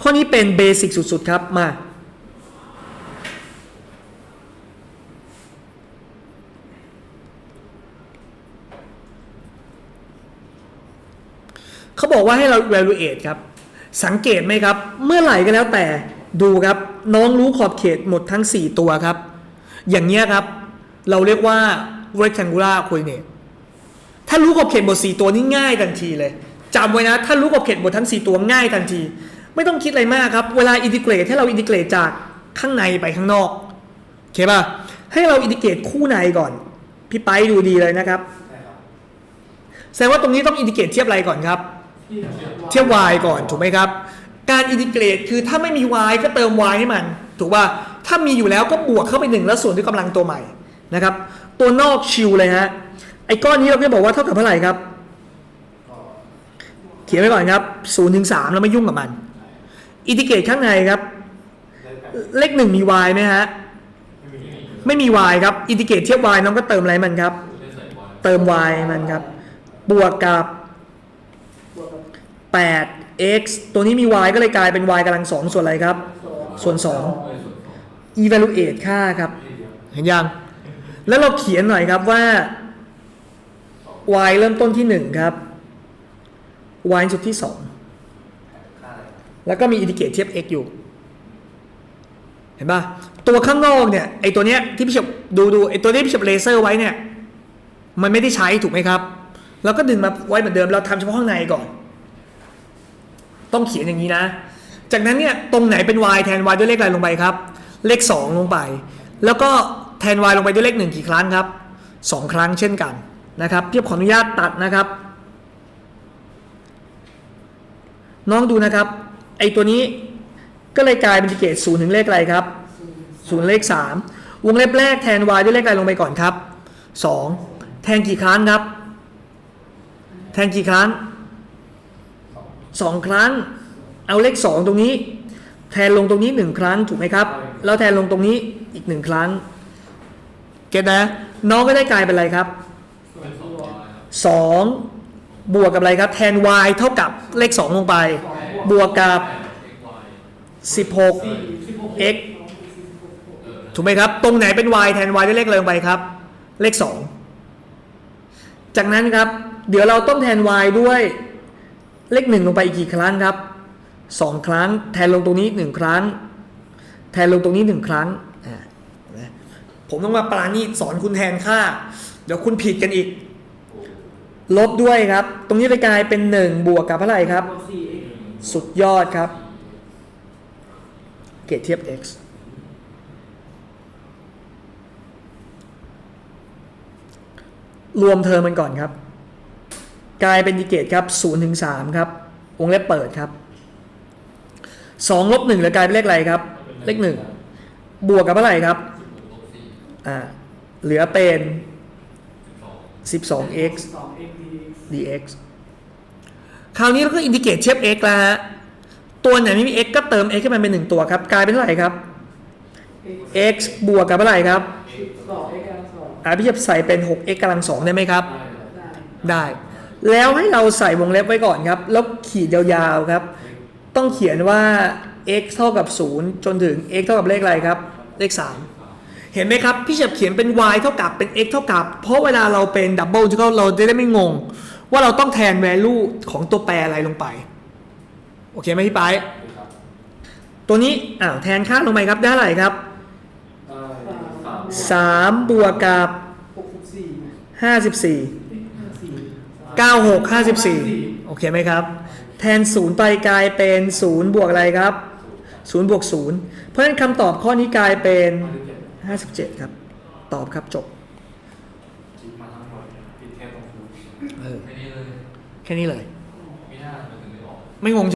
ข้อนี้เป็นเบสิกสุดๆครับมา เขาบอกว่าให้เรา evaluate ครับ สังเกตไหมครับ เมื่อไหร่ก็แล้วแต่ดูครับ น้องรู้ขอบเขตหมดทั้ง 4 ตัวครับ อย่างเงี้ยครับ เราเรียกว่า rectangular coordinate ถ้ารู้ขอบเขตหมด4ตัวนี่ง่ายทันทีเลยจำไว้นะ ถ้ารู้ขอบเขตหมดทั้ง 4 ตัวง่ายทันที ไม่ต้องคิดอะไรมากครับ เวลาอินทิเกรตให้เราอินทิเกรตจากข้างในไปข้างนอกโอเคป่ะให้เราอินทิเกรตคู่ในก่อน พี่ไปดูดีเลยนะครับแสดงว่าตรงนี้ต้องอินทิเกรตเทียบอะไรก่อนครับ เทียบ y ก่อนถูกไหมครับ การอินทิเกรตคือถ้าไม่มี y ก็เติม y ให้มัน ถูกป่ะถ้ามีอยู่แล้วก็บวกเข้าไปหนึ่งแล้วส่วนด้วยกำลังตัวใหม่นะครับ ตัวนอกชิวเลยฮะไอ้ก้อนนี้เราก็บอกว่าเท่ากับเท่าไหร่ครับ เขียนไว้ก่อนครับ0ูนย์ถึงสแล้วไม่ยุ่งกับมัน อินทิเกรตข้างในครับได้แบบเลขหนึ่งมี y ไหมฮะ ไม่มี y ครับ อินทิเกรตเทียบ y น้องก็เติมอะไรมันครับ เติม y มันครับ บวกกับ 8 x ตัวนี้มี y ก็เลยกลายเป็น y กำลังสองส่วนอะไรครับ ส่วน 2 evaluate ค่าครับ เห็นยัง แล้วเราเขียนหน่อยครับว่า y เริ่มต้นที่ 1 ครับ y สุดที่ค่าอะไร2 แล้วก็มีอินทิเกรตเทียบ x อยู่ เห็นปะตัวข้างนอกเนี่ยไอตัวเนี้ยที่พี่เฉบดูดูไอตัวนี้พี่เฉบเลเซอร์ไว้เนี่ยมันไม่ได้ใช้ถูกไหมครับ เราก็ดึงมาไว้เหมือนเดิมเราทำเฉพาะข้างในก่อน ต้องเขียนอย่างนี้นะ จากนั้นเนี่ยตรงไหนเป็น y แทน y ด้วยเลขอะไรลงไปครับ เลข 2 ลงไป แล้วก็แทน y ลงไปด้วยเลข 1 กี่ครั้งครับ 2 ครั้งเช่นกันนะครับเพียบขออนุญาตตัดนะครับ น้องดูนะครับ ไอตัวนี้ก็เลยกลายเป็นอิเกตศูนย์ถึงเลขอะไรครับศูนย์เลข3วงเล็บแรกแทน y ด้วยเลขอะไรลงไปก่อนครับ2แทนกี่ครั้งครับ แทนกี่ครั้งสองครั้ง เอาเลขสองตรงนี้ แทนลงตรงนี้หนึ่งครั้งถูกไหมครับ แล้วแทนลงตรงนี้อีกหนึ่งครั้ง เก็ตนะ น้องก็ได้กลายเป็นอะไรครับสองบวกกับอะไรครับ แทน y เท่ากับเลขสองลงไป บวกกับ 16 x ถูกไหมครับ ตรงไหนเป็น y แทน y ด้วยเลขอะไรลงไปครับ เลข 2 จากนั้นครับ เดี๋ยวเราต้องแทน y ด้วยเลขหนึ่งลงไปอีกกี่ครั้งครับสองครั้ง แทนลงตรงนี้หนึ่งครั้ง แทนลงตรงนี้หนึ่งครั้ง ผมต้องมาปราณีสอนคุณแทนค่า เดี๋ยวคุณผิดกันอีก ลบด้วยครับ ตรงนี้ไปกลายเป็น 1 บวกกับเท่าไหร่ครับ สุดยอดครับ เกรดเทียบ x รวมเทอมมันก่อนครับ กลายเป็นอินทิเกรตครับ0ถึง3ครับ วงเล็บเปิดครับ2ลบ1เหลือกลายเป็นเลขอะไรครับ เลข 1 บวกกับเท่าไหร่ครับอ่าเหลือเป็น 12x dx คราวนี้เราก็อินทิเกรตเทียบ x แล้วฮะตัวไหนไม่มี x ก็เติม x ให้มันเป็น1ตัวครับ กลายเป็นเท่าไหร่ครับ x บวกกับเท่าไหร่ครับสองเอกำลังสองอ่าพี่จะใส่เป็น 6x กำลัง2ได้ไหมครับได้ได้ แล้วให้เราใส่วงเล็บไว้ก่อนครับ แล้วขีดยาวๆครับ ต้องเขียนว่า x เท่ากับ 0 จนถึง x เท่ากับเลขอะไรครับ เลข 3 เห็นไหมครับ พี่เฉบเขียนเป็น y เท่ากับเป็น x เท่ากับ เพราะเวลาเราเป็นดับเบิลที่เราจะได้ไม่งง ว่าเราต้องแทน value ของตัวแปรอะไรลงไป โอเคไหมพี่ไปายครับตัวนี้อ้าวแทนค่าลงไปครับได้เท่าไหร่ครับเอ่อสาม3บวกกับหกสิบสี่54ห้าสี่96 54โอเคไหมครับ แทน0ไปกลายเป็น0บวกอะไรครับ0บวก0เพราะฉะนั้นคำตอบข้อนี้กลายเป็น57ครับ ตอบครับจบ เออ แค่นี้เลย แค่นี้เลย ไม่น่ามันถึงได้ออก ไม่งง